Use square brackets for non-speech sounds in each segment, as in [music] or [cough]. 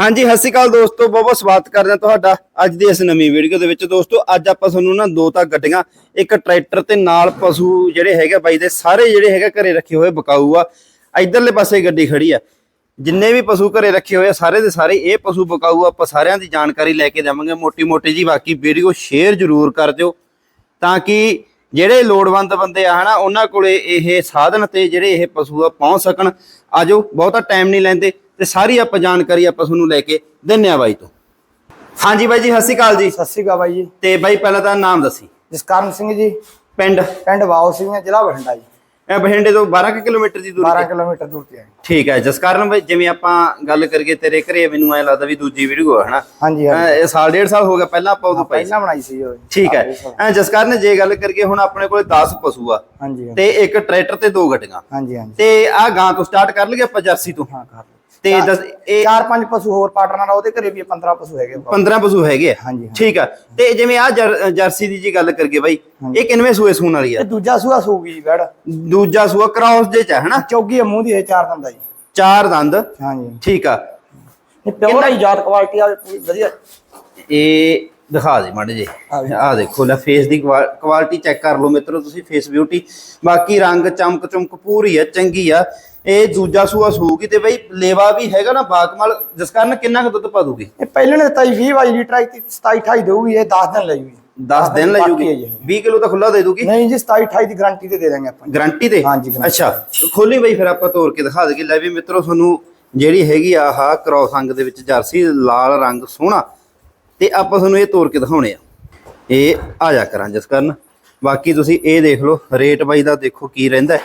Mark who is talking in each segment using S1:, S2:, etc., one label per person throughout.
S1: ਹਾਂਜੀ, ਸਤਿ ਸ਼੍ਰੀ ਅਕਾਲ ਦੋਸਤੋ, ਬਹੁਤ ਬਹੁਤ ਸਵਾਗਤ ਕਰਦੇ ਹਾਂ ਤੁਹਾਡਾ ਅੱਜ ਦੀ ਇਸ ਨਵੀਂ ਵੀਡੀਓ ਦੇ ਵਿੱਚ। ਦੋਸਤੋ, ਅੱਜ ਆਪਾਂ ਤੁਹਾਨੂੰ ਨਾ ਦੋ ਤਾਂ ਗੱਡੀਆਂ, ਇੱਕ ਟਰੈਕਟਰ ਤੇ ਨਾਲ ਪਸ਼ੂ ਜਿਹੜੇ ਹੈਗੇ ਬਾਈ ਦੇ, ਸਾਰੇ ਜਿਹੜੇ ਹੈਗੇ ਘਰੇ ਰੱਖੇ ਹੋਏ ਬਕਾਊ ਆ। ਇਧਰਲੇ ਪਾਸੇ ਗੱਡੀ ਖੜੀ ਆ। ਜਿੰਨੇ ਵੀ ਪਸ਼ੂ ਘਰੇ ਰੱਖੇ ਹੋਏ ਆ, ਸਾਰੇ ਦੇ ਸਾਰੇ ਇਹ ਪਸ਼ੂ ਬਕਾਊ ਆਪਾਂ ਸਾਰਿਆਂ ਦੀ ਜਾਣਕਾਰੀ ਲੈ ਕੇ ਦੇਵਾਂਗੇ ਮੋਟੀ ਮੋਟੀ ਜੀ ਬਾਕੀ ਵੀਡੀਓ ਸ਼ੇਅਰ ਜ਼ਰੂਰ ਕਰ ਦਿਓ, ਤਾਂ ਕਿ ਜਿਹੜੇ ਲੋੜਵੰਦ ਬੰਦੇ ਆ, ਹਨਾ, ਉਹਨਾਂ ਕੋਲੇ ਇਹ ਸਾਧਨ ਤੇ ਜਿਹੜੇ ਇਹ ਪਸ਼ੂ ਆ ਪਹੁੰਚ ਸਕਣ। ਆਜੋ ਬਹੁਤਾ ਟਾਈਮ ਨਹੀਂ ਲੈਂਦੇ। ਤੇ ਸਾਰੀ ਆਪਾਂ ਜਾਣਕਾਰੀ ਆਪਾਂ ਤੁਹਾਨੂੰ ਲੈ ਕੇ ਦਿੰਨੇ ਆ ਬਾਈ ਤੋਂ। ਹਾਂਜੀ ਬਾਈ ਜੀ ਸਤਿ ਸ਼੍ਰੀ ਅਕਾਲ ਜੀ।
S2: ਸਤਿ ਸ਼੍ਰੀ ਅਕਾਲ ਬਾਈ ਜੀ।
S1: ਤੇ ਬਾਈ ਪਹਿਲਾਂ ਤਾਂ ਨਾਮ ਦੱਸੀ।
S2: ਜਸਕਰਨ ਸਿੰਘ ਜੀ।
S1: ਪਿੰਡ?
S2: ਪਿੰਡ ਵਾਉ ਸਿੰਘ ਜ਼ਿਲ੍ਹਾ ਬਠਿੰਡਾ ਜੀ।
S1: ਇਹ ਬਠਿੰਡੇ ਤੋਂ 12 ਕੁ ਕਿਲੋਮੀਟਰ ਦੀ ਦੂਰੀ
S2: 12
S1: ਤੇ
S2: ਕਿਲੋਮੀਟਰ ਦੂਰ ਤੇ ਹੈ
S1: ਠੀਕ ਹੈ ਜਸਕਰਨ ਬਾਈ ਜਿਵੇਂ ਆਪਾਂ ਗੱਲ ਕਰੀਏ ਤੇਰੇ ਘਰੇ ਮੈਨੂੰ ਐ ਲੱਗਦਾ ਵੀ ਦੂਜੀ ਵੀਡੀਓ ਹੈ ਹਨਾ?
S2: ਹਾਂਜੀ
S1: ਇਹ ਸਾਲ ਡੇਢ ਸਾਲ ਹੋ ਗਿਆ ਪਹਿਲਾਂ ਆਪਾਂ ਉਦੋਂ।
S2: ਪਹਿਲਾਂ ਬਣਾਈ ਸੀ ਉਹ
S1: ਠੀਕ ਹੈ। ਐ ਜਸਕਰਨ ਜੇ ਗੱਲ ਕਰੀਏ ਹੁਣ ਆਪਣੇ ਕੋਲੇ 10 ਪਸ਼ੂ ਆ
S2: ਹਾਂਜੀ
S1: ਤੇ ਇੱਕ ਟਰੈਕਟਰ ਤੇ ਦੋ ਗੱਡੀਆਂ।
S2: ਹਾਂਜੀ ਹਾਂਜੀ।
S1: ਤੇ ਆ ਗਾਂ ਤੋਂ ਸਟਾਰਟ ਕਰ ਲਈਏ ਆਪਾਂ ਜਰਸੀ ਤੋਂ?
S2: ਹਾਂ ਕਰ।
S1: ਤੇ ਇਹ
S2: ਚਾਰ ਪੰਜ ਪਸ਼ੂ ਹੋਰ ਪਾਰਟਨਰ ਨਾਲ ਉਹਦੇ ਘਰੇ ਵੀ 15 ਪਸ਼ੂ ਹੈਗੇ ਆ।
S1: 15 ਪਸ਼ੂ ਹੈਗੇ ਆ?
S2: ਹਾਂਜੀ
S1: ਠੀਕ ਆ। ਤੇ ਜਿਵੇਂ ਆ ਜਰਸੀ ਦੀ ਜੀ ਗੱਲ ਕਰੀਏ ਬਾਈ ਇਹ ਕਿੰਨਵੇਂ ਸੂਏ ਸੂਣ ਵਾਲੀ ਆ?
S2: ਦੂਜਾ ਸੂਆ ਸੂਗੀ ਜੀ ਬੈੜ
S1: ਦੂਜਾ ਸੂਆ ਕ੍ਰਾਸ ਦੇ ਚ ਹੈ ਹਨਾ?
S2: ਚੌਗੀ ਆ ਮੂੰਹ ਦੀ ਇਹ ਚਾਰ ਦੰਦਾ ਜੀ।
S1: ਚਾਰ ਦੰਦ।
S2: ਹਾਂਜੀ।
S1: ਠੀਕ ਆ।
S2: ਪਿਓਰ ਹੀ ਜਾਤ ਕੁਆਲਿਟੀ ਆ ਵਧੀਆ।
S1: ਇਹ ਦਿਖਾ ਦੇ ਮਾੜੇ ਜੇ
S2: ਆ।
S1: ਆ ਦੇਖੋ ਲੈ ਫੇਸ ਦੀ ਕੁਆਲਿਟੀ ਚੈੱਕ ਕਰ ਲਓ ਮਿੱਤਰੋ ਤੁਸੀਂ ਫੇਸ ਬਿਊਟੀ ਬਾਕੀ ਰੰਗ ਚਮਕ ਚਮਕ ਪੂਰੀ ਆ ਚੰਗੀ ਆ। ਇਹ ਦੂਜਾ ਸੂਆ ਸੂਗੀ ਤੇ ਬਈ ਲੇਵਾ ਵੀ ਹੈਗਾ ਨਾ ਬਾਕਮਾਲ ਜਿਸ ਕਾਰਨ ਕਿੰਨਾ ਕੁ ਦੁੱਧ ਪਾ ਦੂਗੀ?
S2: ਇਹ ਪਹਿਲੇ ਨੇ ਦਿੱਤਾ ਜੀ 20 22 ਲੀਟਰ ਆਈ 27 28 ਦੇਊਗੀ ਇਹ 10 ਦਿਨ ਲੈ ਜੂਗੀ
S1: 10 ਦਿਨ ਲੈ ਜੂਗੀ
S2: ਹੈ ਜੀ।
S1: 20 ਕਿਲੋ ਤਾਂ ਖੁੱਲਾ ਦੇ ਦੂਗੀ?
S2: ਨਹੀਂ ਜੀ 27 28 ਦੀ ਗਾਰੰਟੀ ਤੇ ਦੇ ਦਾਂਗੇ ਆਪਾਂ
S1: ਗਾਰੰਟੀ ਤੇ?
S2: ਹਾਂਜੀ।
S1: ਅੱਛਾ ਖੋਲੀ ਬਈ ਫਿਰ ਆਪਾਂ ਤੋੜ ਕੇ ਦਿਖਾ ਦੇਗੇ ਲੈ ਵੀ ਮਿੱਤਰੋ ਤੁਹਾਨੂੰ ਜਿਹੜੀ ਹੈਗੀ ਆਹ ਕ੍ਰੋਸ ਅੰਗ ਦੇ ਵਿੱਚ ਜਰਸੀ ਲਾਲ ਰੰਗ ਸੋਹਣਾ। ਤੇ ਆਪਾਂ ਤੁਹਾਨੂੰ ਇਹ ਤੋੜ ਕੇ ਦਿਖਾਉਣੇ ਆ। ਇਹ ਆ ਜਾ ਕਰਾਂ ਜਿਸ ਕਰਨ। ਬਾਕੀ ਤੁਸੀਂ ਇਹ ਦੇਖ ਲਓ ਰੇਟ ਬਾਈ ਦਾ ਦੇਖੋ ਕੀ ਰਹਿੰਦਾ।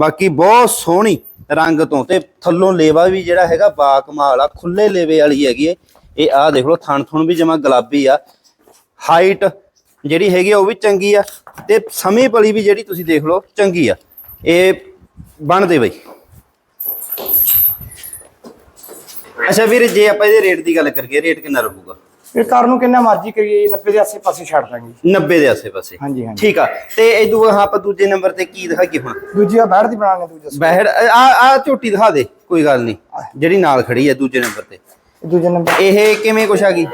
S1: ਬਾਕੀ ਬਹੁਤ ਸੋਹਣੀ ਰੰਗ ਤੋਂ ਤੇ ਥੱਲੋਂ ਲੇਵਾ ਵੀ ਜਿਹੜਾ ਹੈਗਾ ਬਾ ਕਮਾਲ ਆ, ਖੁੱਲੇ ਲੇਵੇ ਵਾਲੀ ਹੈਗੀ ਹੈ ਇਹ ਆਹ ਦੇਖ ਲਓ, ਥਣ ਥੁਣ ਵੀ ਜਮਾ ਗੁਲਾਬੀ ਆ। ਹਾਈਟ ਜਿਹੜੀ ਹੈਗੀ ਆ, ਉਹ ਵੀ ਚੰਗੀ ਆ ਤੇ ਸਮੇਂ ਪਲੀ ਵੀ ਜਿਹੜੀ ਤੁਸੀਂ ਦੇਖ ਲਓ, ਚੰਗੀ ਆ। ਇਹ ਬਣਦੇ ਬਈ। ਅੱਛਾ ਵੀਰ, ਜੇ ਆਪਾਂ ਇਹਦੇ ਰੇਟ ਦੀ ਗੱਲ ਕਰੀਏ ਰੇਟ ਕਿੰਨਾ ਰਹੂਗਾ?
S2: ਫਿਰ ਕਾਰ ਨੂੰ ਕਿੰਨਾ ਮਰਜ਼ੀ ਕਰੀਏ 90 ਦੇ ਆਸੇ ਪਾਸੇ ਛੱਡ ਦਾਂਗੇ
S1: 90 ਦੇ ਆਸੇ-ਪਾਸੇ।
S2: ਹਾਂਜੀ ਹਾਂਜੀ।
S1: ਠੀਕ ਆ। ਤੇ ਇਹ ਦੂਆ ਹਾਂ ਆਪਾਂ ਦੂਜੇ ਨੰਬਰ ਤੇ ਕੀ ਦਿਖਾਈਏ ਹੁਣ?
S2: ਦੂਜੀ ਆ ਬੈੜ ਦੀ ਬਣਾਵਾਂਗੇ ਦੂਜਾ।
S1: ਬਹਿੜ ਆ ਆ ਝੋਟੀ ਦਿਖਾ ਦੇ ਕੋਈ ਗੱਲ ਨਹੀਂ। ਜਿਹੜੀ ਨਾਲ ਖੜੀ ਹੈ ਦੂਜੇ ਨੰਬਰ ਤੇ।
S2: ਇਹ ਦੂਜੇ ਨੰਬਰ
S1: ਇਹ ਕਿਵੇਂ ਕੁਛ ਆ ਗਈ?